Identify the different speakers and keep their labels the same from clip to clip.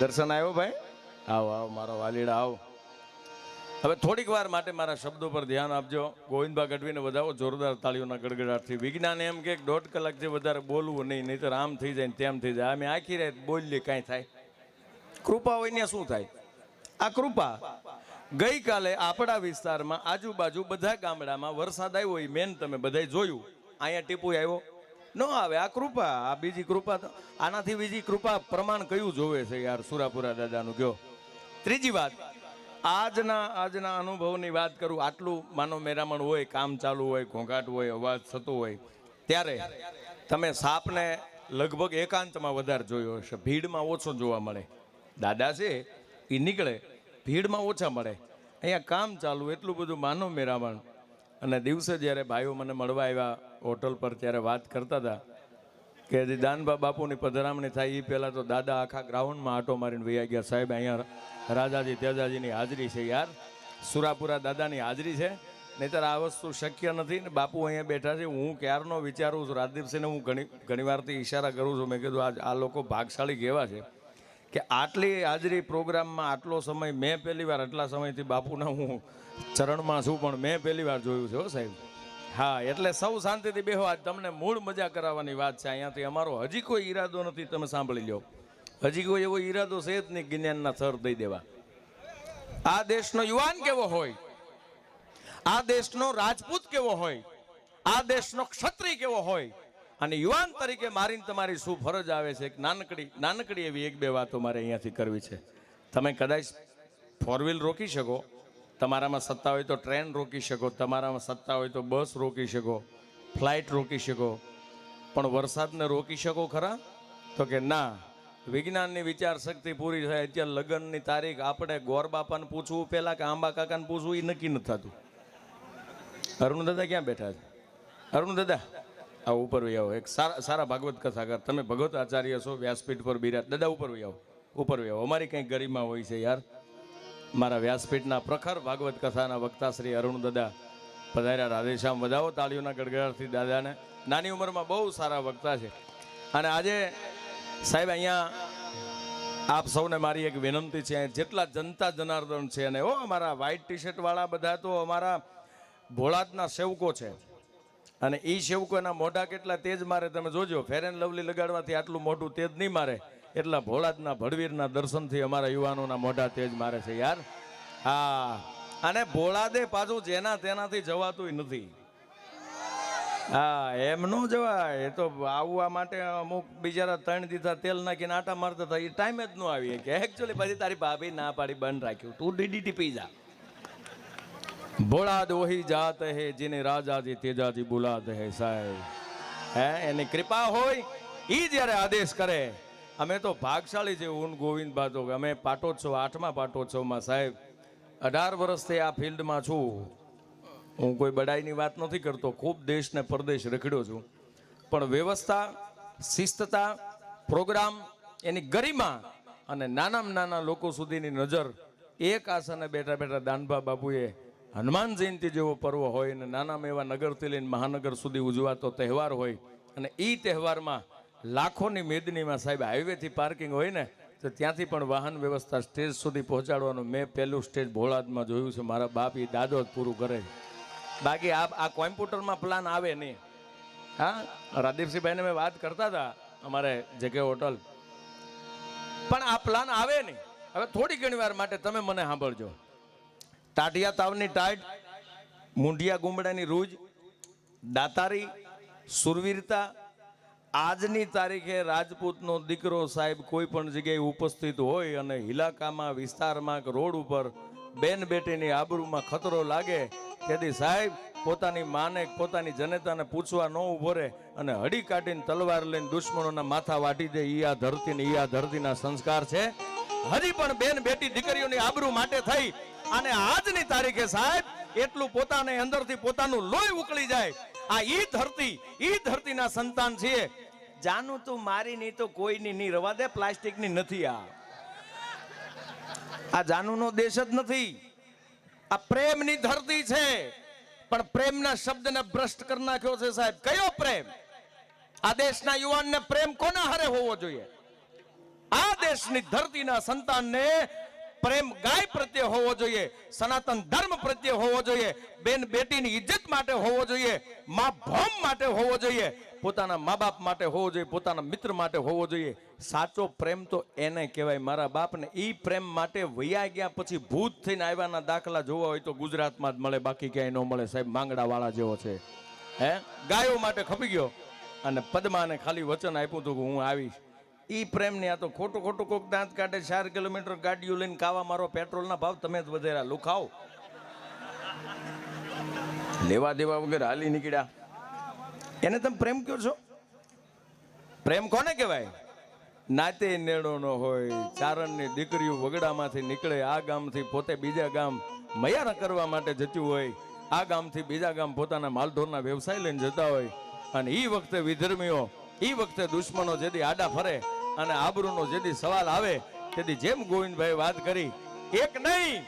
Speaker 1: દર્શન આવ્યો ભાઈ? આવો આવો, મારો વાલીડા, આવો. હવે થોડીક વાર માટે મારા શબ્દો પર ધ્યાન આપજો. ગોવિંદભા ગઢવીને વધાવો, જોરદાર તાળીઓના ગડગડાટથી. વિજ્ઞાન એમ કે દોઢ કલાક જે વધારે બોલવું નહીં નહીં તો આમ થઈ જાય તેમ થઈ જાય. અમે આખી રાત બોલીએ, કાંઈ થાય? કૃપા હોય ને શું થાય? આ કૃપા. ગઈકાલે આપણા વિસ્તારમાં આજુબાજુ બધા ગામડામાં વરસાદ આવ્યો હોય મેન તમે બધાય જોયું. અહીંયા ટીપુ આવ્યો. ન આવે, આ કૃપા, આ બીજી કૃપા તો આનાથી બીજી કૃપા પ્રમાણ કયું જોવે છે યાર સુરાપુરા દાદાનું, કયો? ત્રીજી વાત, આજના આજના અનુભવની વાત કરું, આટલું માનો મેરામણ હોય, કામ ચાલુ હોય, ઘોંઘાટ હોય, અવાજ થતો હોય, ત્યારે તમે સાપને લગભગ એકાંતમાં વધારે જોયો હશે, ભીડમાં ઓછો જોવા મળે. દાદા છે એ નીકળે, ભીડમાં ઓછા મળે. અહીંયા કામ ચાલુ, એટલું બધું માનો મેરામણ. અને દિવસે જ્યારે ભાઈઓ મને મળવા આવ્યા હોટલ પર ત્યારે વાત કરતા હતા કે હજી દાનબા બાપુની પધરામણી થાય એ પહેલાં તો દાદા આખા ગ્રાઉન્ડમાં આટો મારીને વૈયા ગયા. સાહેબ, અહીંયા રાજાજી, તેજાજીની હાજરી છે યાર. સુરાપુરા દાદાની હાજરી છે. નહીતર આ વસ્તુ શક્ય નથી ને બાપુ અહીંયા બેઠા છે. હું ક્યારનો વિચારું છું, રાજદીપસિંહને હું ઘણી ઘણી વારથી ઈશારા કરું છું. મેં કીધું, આજ આ લોકો ભાગશાળી કેવા છે? કે આટલી હાજરી પ્રોગ્રામમાં આટલો સમય, મેં પહેલી વાર આટલા સમયથી બાપુના હું ચરણમાં છું, પણ મેં પહેલી વાર જોયું છે હો સાહેબ. હા, એટલે સૌ શાંતિથી બેહો. આજ તમને મૂળ મજા કરાવવાની વાત છે. અહીંયાથી અમારો હજી કોઈ ઈરાદો નથી, તમે સાંભળી લો હજી કોઈ એવો ઈરાદો છે જ નહીં, જ્ઞાનના થર દઈ દેવા. આ દેશનો યુવાન કેવો હોય? આ દેશનો રાજપૂત કેવો હોય? આ દેશનો ક્ષત્રિય કેવો હોય? અને યુવાન તરીકે મારીને તમારી શું ફરજ આવે છે? એક નાનકડી નાનકડી એવી એક બે વાતો મારે અહીંયાથી કરવી છે. તમે કદાચ ફોર વ્હીલ રોકી શકો, તમારામાં સત્તા હોય તો ટ્રેન રોકી શકો, તમારામાં સત્તા હોય તો બસ રોકી શકો ફ્લાઇટ રોકી શકો. પણ વરસાદને રોકી શકો ખરા? તો કે ના, વિજ્ઞાનની વિચાર શક્તિ પૂરી થાય, અત્યારે લગ્નની તારીખ આપણે ગોર બાપાને પૂછવું પહેલાં કે આંબા કાકાને પૂછવું એ નક્કી નથી થતું. અરુણ દાદા ક્યાં બેઠા છે? અરુણ દાદા આ ઉપર વહી એક સારા સારા ભાગવત કથાકાર. તમે ભગવત આચાર્ય છો, વ્યાસપીઠ પર બિરાજ. દાદા, ઉપર વહી ઉપર વહી આવો. અમારી કંઈક ગરિમા હોય છે યાર. મારા વ્યાસપીઠના પ્રખર ભાગવત કથાના વક્તા શ્રી અરુણ દાદા પધાર્યા. રાધેશ્યામ વધાવો તાળીઓના ગડગડાટથી દાદાને. નાની ઉંમરમાં બહુ સારા વક્તા છે. અને આજે સાહેબ અહીંયા આપ સૌને મારી એક વિનંતી છે. જેટલા જનતા જનાર્દન છે અને ઓ અમારા વ્હાઈટ ટી શર્ટ વાળા બધા તો અમારા ભોળાતના સેવકો છે. અને એ સેવકોના મોઢા કેટલા તેજ મારે, તમે જોજો ફેર એન્ડ લવલી લગાડવાથી આટલું મોઢું તેજ નહીં મારે. એટલા ભોળાજના ભડવીરના દર્શનથી અમારા યુવાનોના મોઢા તેજ મારે છે યાર. હા, અને ભોળાદે પાછું જેના તેનાથી જવાતું નથી. હા, એમ ન જવાય. એ તો આવવા માટે અમુક બિચારા ત્રણ દીધા તેલ નાખીને આટા મારતા હતા. એ ટાઈમે જ ન આવી. કે એકચ્યુઅલી પછી તારી ભાભી ના પાડી, બંધ રાખ્યું. તું ડીડીટી પી જા. ભોળા દોહી જાત હે જેને રાજાજી તેજાજી બોલાત હે સાહેબ. હે, એની કૃપા હોય, ઈ જ્યારે આદેશ કરે, અમે તો ભાગશાળી છે, ઊન ગોવિંદ બાજો. અમે પાટોત્સવ, આઠમા પાટોત્સવમાં સાહેબ, અઢાર વર્ષથી આ ફિલ્ડમાં છું. હું કોઈ બડાઈની વાત નથી કરતો, ખૂબ દેશ ને પરદેશ રખડ્યો છું. પણ વ્યવસ્થા, શિસ્તતા, પ્રોગ્રામ, એની ગરિમા અને નાનામાં નાના લોકો સુધીની નજર, એક આસને બેઠા બેઠા દાનભા બાપુએ હનુમાન જયંતિ જેવો પર્વ હોય અને નાનામાં એવા નગરથી લઈને મહાનગર સુધી ઉજવાતો તહેવાર હોય અને એ તહેવારમાં લાખોની મેદનીમાં સાહેબ હાઈવેથી પાર્કિંગ હોય ને, તો ત્યાંથી પણ વાહન વ્યવસ્થા સ્ટેજ સુધી પહોંચાડવાનું મેં પહેલું સ્ટેજ ભોળાદમાં જોયું છે. મારા બાપ એ દાદો જ પૂરું કરે બાકી આ આ કોમ્પ્યુટરમાં પ્લાન આવે નહીં. હા? રાદીપસિંહભાઈને મેં વાત કરતા હતા અમારે જગ્યા હોટલ. પણ આ પ્લાન આવે નહીં. હવે થોડી ઘણી વાર માટે તમે મને સાંભળજો. ટાઢિયા તાવની ટાઢ મૂંઢિયા ગુમડાની રૂજ, દાતારી, સુરવીરતા. આજની તારીખે રાજપૂતનો દીકરો સાહેબ કોઈ પણ જગ્યાએ ઉપસ્થિત હોય અને ઇલાકામાં વિસ્તારમાં કે રોડ ઉપર બેન બેટીની આબરૂમાં ખતરો લાગે, તેથી સાહેબ પોતાની માને પોતાની જનતાને પૂછવા ન ઊભો રહે અને હડી કાઢીને તલવાર લઈને દુશ્મનોના માથા વાટી દે. ઈ આ ધરતીને, ઈ આ ધરતીના સંસ્કાર છે. હજી પણ બેન બેટી દીકરીઓની આબરૂ માટે થઈ. અને આજની તારીખે સાહેબ, એટલું પોતાને અંદરથી પોતાનું લોહી ઉકળી જાય. આ ઈ ધરતી, ઈ ધરતીના સંતાન છીએ. જાનું તું મારી નહીં તો કોઈની નહીં. રવા દે, પ્લાસ્ટિકની નથી આ. આ જાનુનો દેશ જ નથી. આ પ્રેમની ધરતી છે. પણ પ્રેમના શબ્દને ભ્રષ્ટ કરી નાખ્યો છે સાહેબ. કયો પ્રેમ? આ દેશના યુવાનને પ્રેમ કોના હારે હોવો જોઈએ? આ દેશ દેશની ધરતીના સંતાનને પ્રેમ ગાય પ્રત્યે હોવો જોઈએ, સનાતન ધર્મ પ્રત્યે હોવો જોઈએ, બેન બેટીની ઇજ્જત માટે હોવો જોઈએ, મા ભોમ માટે હોવો જોઈએ, પોતાના મા બાપ માટે હોવો જોઈએ, પોતાના મિત્ર માટે હોવો જોઈએ. સાચો પ્રેમ તો એને કહેવાય મારા બાપને. એ પ્રેમ માટે વૈયા ગયા પછી ભૂત થઈને આવ્યાના દાખલા જોવા હોય તો ગુજરાતમાં જ મળે, બાકી ક્યાંય ન મળે. સાહેબ, માંગડાવાળા જેવો છે. હે? ગાયો માટે ખપી ગયો અને પદ્માને ખાલી વચન આપ્યું હતું કે હું આવીશ. ઈ પ્રેમની આ તો ખોટું ખોટું કોક દાંત કાઢે, ચાર કિલોમીટર ગાડીઓ લઈને કાવા મારો પેટ્રોલના ભાવ તમે જ વધેરા લુખાવ લેવા દેવા વગર હાલી નીકળ્યા. એને તમે પ્રેમ કહો છો? પ્રેમ કોને કહેવાય? નાતે નેડો નો હોય, ચારણની દીકરીઓ વગડામાંથી નીકળે, આ ગામથી પોતે બીજા ગામ મયારા કરવા માટે જતું હોય, આ ગામથી બીજા ગામ પોતાના માલઢોરના વ્યવસાય લઈને જતા હોય. અને એ વખતે વિધર્મીઓ, ઈ વખતે દુશ્મનો જેથી આડા ફરે અને આબરૂનો જેથી સવાલ આવે તેથી જેમ ગોવિંદભાઈ વાત કરી. એક નહીં,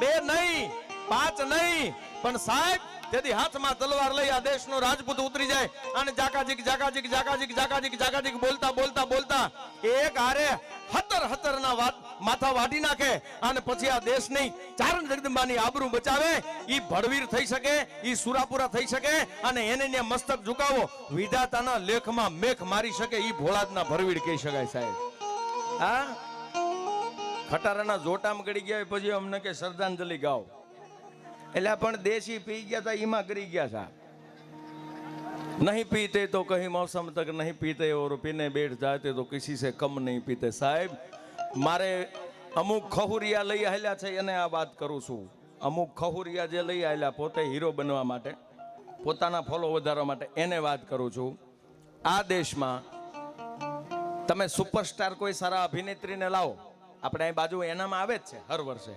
Speaker 1: બે નહીં, પાંચ નહીં, પણ સાહેબ તેથી હાથમાં તલવાર લઈ આ દેશનો રાજપૂત ઉતરી જાય અને જાકાજીક જાકાજીક જાકાજીક જાકાજીક જાકાજીક બોલતા બોલતા બોલતા, એક હારે હતર હતર ના વાત માથા વાટી નાખે અને પછી આ દેશની ચારણ જગદંબાની આબરૂ બચાવે ઈ ભડવીર થઈ શકે ઈ સુરાપુરા થઈ શકે અને એને ને મસ્તક ઝુકાવો વિધાતાના લેખમાં મેખ મારી શકે ઈ ભોળાદના ભરવીડ કહી શકાય સાહેબ હા ખટારાના જોટામાં ગળી ગયા હોય પછી અમને કે શ્રદ્ધાંજલિ ગાઓ એટલે પણ દેશી પી ગયા તા ઈમાં કરી ગયા હતા नहीं पीते तो कहीं मौसम तक नहीं पीते और पीने बैठ जाते तो किसी से कम नहीं पीते સાહેબ મારે અમુક ખહુરિયા લઈ આવેલા છે, એને આ વાત કરું છું. અમુક ખહુરિયા જે લઈ આવેલા પોતે હીરો બનવા માટે, પોતાના ફોલો વધારવા માટે એને વાત કરું છું. આ દેશમાં તમે સુપરસ્ટાર કોઈ સારા અભિનેત્રીને લાવો. આપણે અહીં બાજુ એનામાં આવે જ છે હર વર્ષે.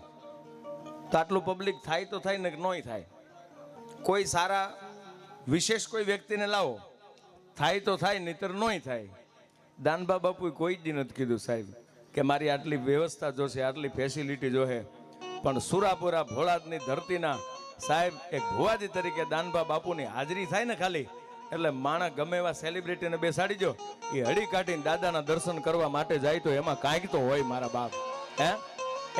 Speaker 1: તો આટલું પબ્લિક થાય તો થાય ને નહીં થાય. કોઈ સારા, વિશેષ કોઈ વ્યક્તિને લાવો. થાય તો થાય, નહીતર નોય થાય. દાનબા બાપુએ કોઈ જ નથી કીધું સાહેબ. કે મારી આટલી વ્યવસ્થા જોશે આટલી ફેસિલિટી જોશે પણ સુરાપુરા ભોળાદની ધરતીના સાહેબ એક ભુવાજી તરીકે દાનભા બાપુની હાજરી થાય ને ખાલી, એટલે માણસ ગમે એવા સેલિબ્રિટીને બેસાડી જો એ હળી કાઢીને દાદાના દર્શન કરવા માટે જાય તો એમાં કાંઈક તો હોય મારા બાપ. હે?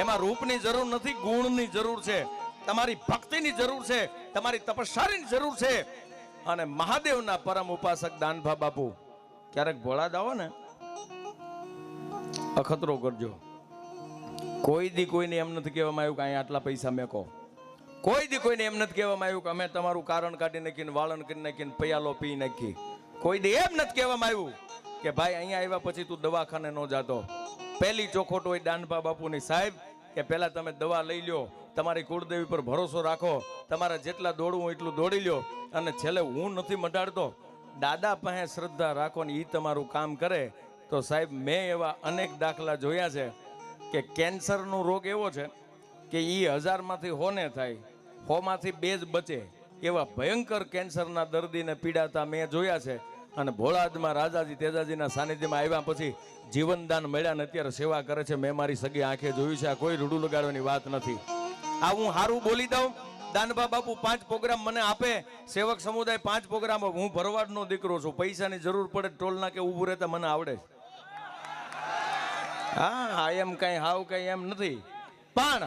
Speaker 1: એમાં રૂપની જરૂર નથી, ગુણની જરૂર છે, તમારી ભક્તિની જરૂર છે, તમારી તપસ્યાની જરૂર છે. અને મહાદેવના પરમ ઉપાસક દાનભા બાપુ, ક્યારેક ભોળાદ આવો ને અખતરો કરજો. કોઈ દી કોઈને એમ નથી કહેવામાં આવ્યું કે અહીંયા આટલા પૈસા મેકો કોઈ દી કોઈને એમ નથી કહેવામાં આવ્યું કે અમે તમારું કારણ કાઢી નાખીને વાળન કરી નાખીને, પૈયાલો પી નાખી કોઈ દી એમ નથી કહેવામાં આવ્યું કે ભાઈ અહીંયા આવ્યા પછી તું દવાખાને ન જાતો. પહેલી ચોખોટ હોય દાનભા બાપુની, સાહેબ, કે પહેલાં તમે દવા લઈ લ્યો, તમારી કુળદેવી પર ભરોસો રાખો, તમારે જેટલા દોડવું એટલું દોડી લ્યો, અને છેલ્લે હું નથી મટાડતો દાદા પાસે શ્રદ્ધા રાખો ને એ તમારું કામ કરે. તો સાહેબ, મેં એવા અનેક દાખલા જોયા છે કે કેન્સરનો રોગ એવો છે કે એ હજારમાંથી હોને થાય, હોમાંથી બે જ બચે એવા ભયંકર કેન્સરના દર્દીને પીડાતા મેં જોયા છે. અને ભોળાદમાં રાજાજી તેજાજીના સાનિધ્યમાં આવ્યા પછી જીવનદાન મળ્યા ને અત્યારે સેવા કરે છે. મેં મારી સગી આંખે જોયું છે, આ કોઈ રૂડું લગાડવાની વાત નથી. આ હું હારું બોલી દઉં? દાનભા બાપુ પાંચ પ્રોગ્રામ મને આપે, સેવક સમુદાય પાંચ પ્રોગ્રામ, હું ભરવાડનો દીકરો છું. પૈસાની જરૂર પડે ટોલના કે ઊભું રહેતા મને આવડે. છે. હા હાવ કઈ એમ નથી. પણ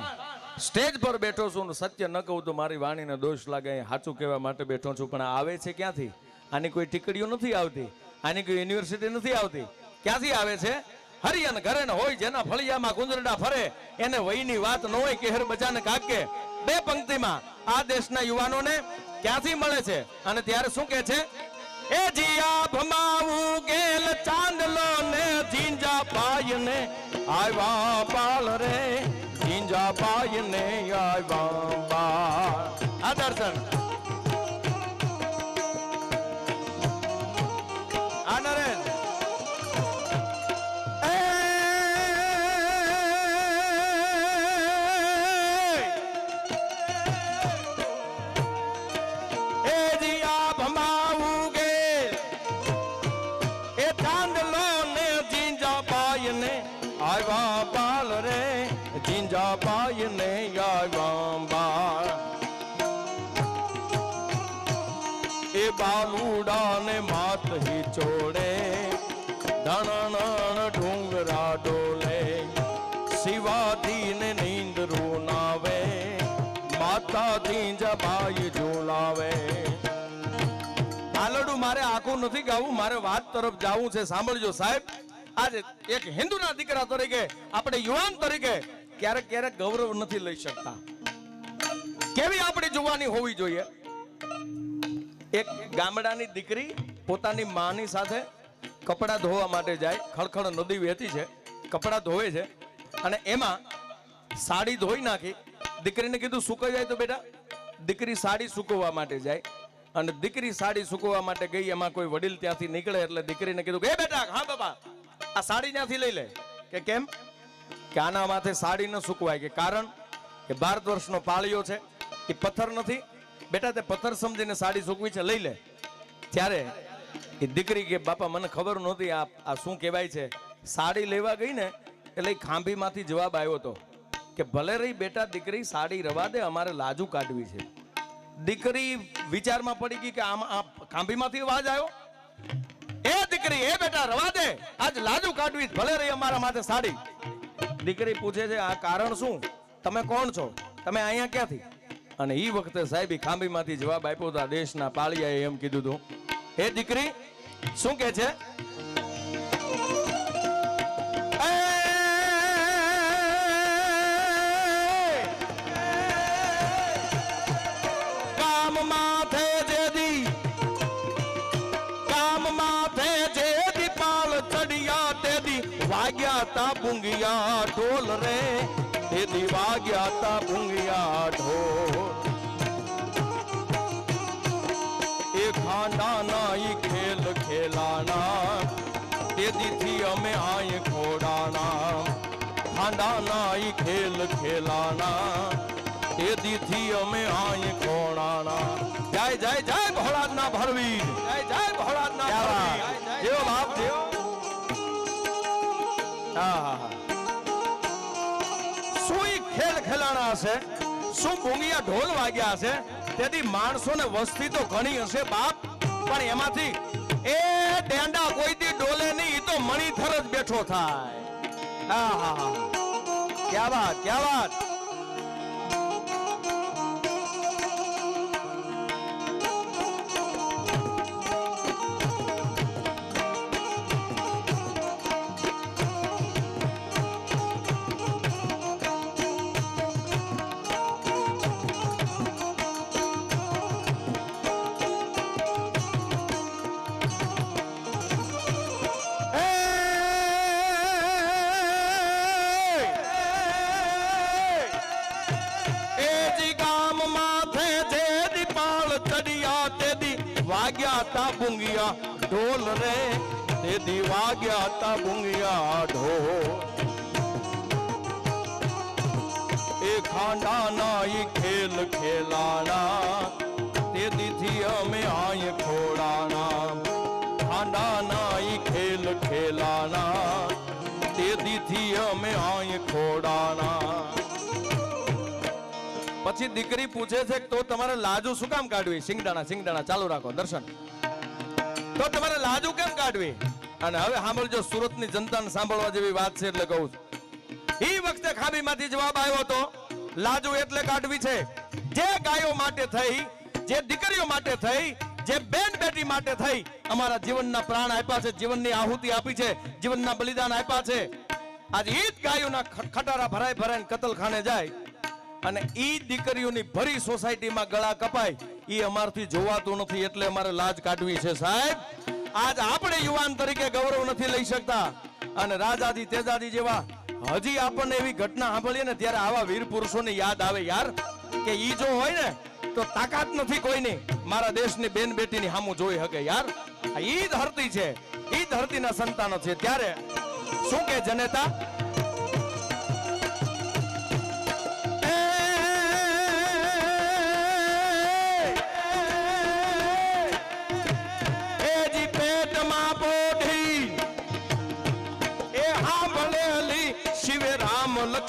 Speaker 1: સ્ટેજ પર બેઠો છું સત્ય ન કહું તો મારી વાણીને દોષ લાગે સાચું કહેવા માટે બેઠો છું. પણ આવે છે ક્યાંથી? આની કોઈ ટીકડીઓ નથી આવતી, આની કોઈ યુનિવર્સિટી નથી આવતી. ક્યાંથી આવે છે? હરિયન ઘરે હોય જેના ફળિયામાં ગુંદરડા ફરે, એને વયની વાત ન હોય કે હેર બચાને કાકે. બે પંક્તિમાં આ દેશના યુવાનોને ક્યાંથી મળે છે? અને ત્યારે શું કહે છે? એ આવ્યા પાલ રે જીંજા પાય ને આવ્યા બાળ આ દર્શન. જીંજા પાય ને આવ્યા બાલ એ બાલુડા ને માત હી ચોડે ધણણ ડુંગરા ડોલે માતાજી ને નીંદરું નાવે માતાજી જબાઈ ઝુલાવે આલડું મારે આખું નથી ગાવું મારે વાત તરફ જાવું છે સાંભળજો સાહેબ આજે એક હિન્દુના દીકરા તરીકે, આપણે યુવાન તરીકે ક્યારેક ક્યારેક ગૌરવ નથી લઈ શકતા. કેવી આપણી જુવાની હોવી જોઈએ? એક ગામડાની દીકરી પોતાની માની સાથે કપડાં ધોવા માટે જાય. ખળખળ નદી વહેતી છે, કપડાં ધોવે છે. અને એમાં સાડી ધોઈ નાખી. દીકરીને કીધું, સુકાઈ જાય તો બેટા. દીકરી સાડી સુકવવા માટે જાય. અને દીકરી સાડી સુકવવા માટે ગઈ, એમાં કોઈ વડીલ ત્યાંથી નીકળે એટલે દીકરીને કીધું કે બેટા, હા બાપા આ સાડી ત્યાંથી લઈ લે. કે કેમ? કે આના માથે સાડી ન સુકવાય કે કારણ કે ભારત વર્ષનો પાળિયો છે, એ પથ્થર નથી. બેટા, તે પથ્થર સમજીને સાડી સૂકવી છે, લઈ લે. ત્યારે એ દીકરી કે, બાપા, મને ખબર નહોતી આ આ શું કહેવાય છે. સાડી લેવા ગઈ ને, એટલે ખાંભીમાંથી જવાબ આવ્યો હતો કે, ભલે રહી બેટા, દીકરી, સાડી રવા દે, અમારે લાજુ કાઢવી છે. દીકરી વિચારમાં પડી ગઈ કે, આમાં આ ખાંભીમાંથી અવાજ આવ્યો? એ દીકરી, એ બેટા, રવા દે. આજ લાજુ કાઢવી ભલે રહી અમારા માથે સાડી. દીકરી પૂછે છે આ કારણ શું તમે કોણ છો તમે અહીંયા ક્યાંથી અને એ વખતે સાહેબી ખાંભીમાંથી જવાબ આપ્યો હતા દેશના પાળિયાએ એમ કીધું હતું એ દીકરી શું કે છે કામ માથે વાગ્યા તા બુંગિયા ઢોલ રે તેદી વાગ્યા તા બુંગિયા ઢોલ. એ ખાંડાના ઈ ખેલ ખેલાના તેદીથી અમે આય ખોડાના ખાંડાના ઈ ખેલ ખેલાના તેદીથી અમે આય ખોડાના શું ભૂંગિયા ઢોલ વાગ્યા હશે? તેથી માણસો ને વસ્તી તો ઘણી હશે બાપ, પણ એમાંથી એ ડેંડા કોઈથી ડોલે નહીં તો મણીથર જ બેઠો થાય. હા હા હા. ક્યાં વાત ક્યાં વાત? વાગ્યા તા બુંગિયા ઢોલ રે તેદી વાગ્યા તા બુંગિયા ઢોલ. એ ખાંડાના ઈ ખેલ ખેલાણા તેદીથી અમે આય ખોડાના ખાંડાના ઈ ખેલ ખેલાના તેદીથી અમે આય ખોડાના પછી દીકરી પૂછે છે તો તમારે લાજુ શું કામ કાઢવી? સિંગડાણા સિંગડાણા ચાલુ રાખો, દર્શન. તો તમારે લાજુ કેમ કાઢવી? અને હવે સાંભળજો, સુરતની જનતાને સાંભળવા જેવી વાત છે એટલે કહું ઈ વખતે ખાબીમાંથી જવાબ આવ્યો હતો લાજુ એટલે કાઢવી છે. જે ગાયો માટે થઈ, જે દીકરીઓ માટે થઈ, જે બેન બેટી માટે થઈ, અમારા જીવનના પ્રાણ આપ્યા છે, જીવનની આહુતિ આપી છે, જીવનના બલિદાન આપ્યા છે. આજે એ જ ગાયોના ખટારા ભરાય ભરાઈને કતલખાને જાય અને ઈ દીકરીઓની ભરી સોસાયટીમાં ગળા કપાય, ઈ અમારથી જોવાતું નથી એટલે અમારે લાજ કાઢવી છે સાહેબ. આજ આપણે યુવાન તરીકે ગૌરવ નથી લઈ શકતા. અને રાજાજી, તેજાજી જેવા હજી આપણને એવી ઘટના સાંભળીએ ને ત્યારે આવા વીર પુરુષોની યાદ આવે યાર, કે ઈ જો હોય ને, તો તાકાત નથી કોઈની. મારા દેશની બેન બેટીની સામું જોઈ શકે યાર. ઈ ધરતી છે. ઈ ધરતીના સંતાનો છે. ત્યારે શું કે જનેતા?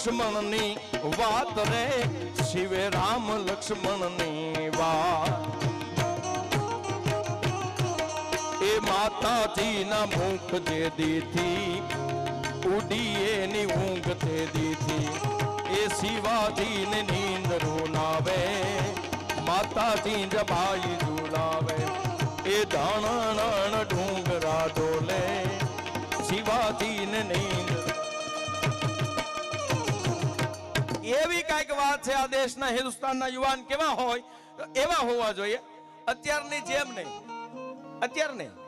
Speaker 1: લક્ષ્મણની વાત રે શિવે રામ લક્ષ્મણની વાત એ માતાજીના મુખ જે દીધી ઉડી એની ઊંઘ તે દીધી શિવાજી ને નીંદ રૂનાવે માતાજી જબાઈ ઝુલાવે એ ધાણણ ડુંગરા ડોલે શિવાજી ને નીંદ એવી કાંઈક વાત છે, આ દેશના હિન્દુસ્તાનના યુવાન કેવા હોય, એવા હોવા જોઈએ. અત્યારની જેમ નહીં. અત્યાર નહીં.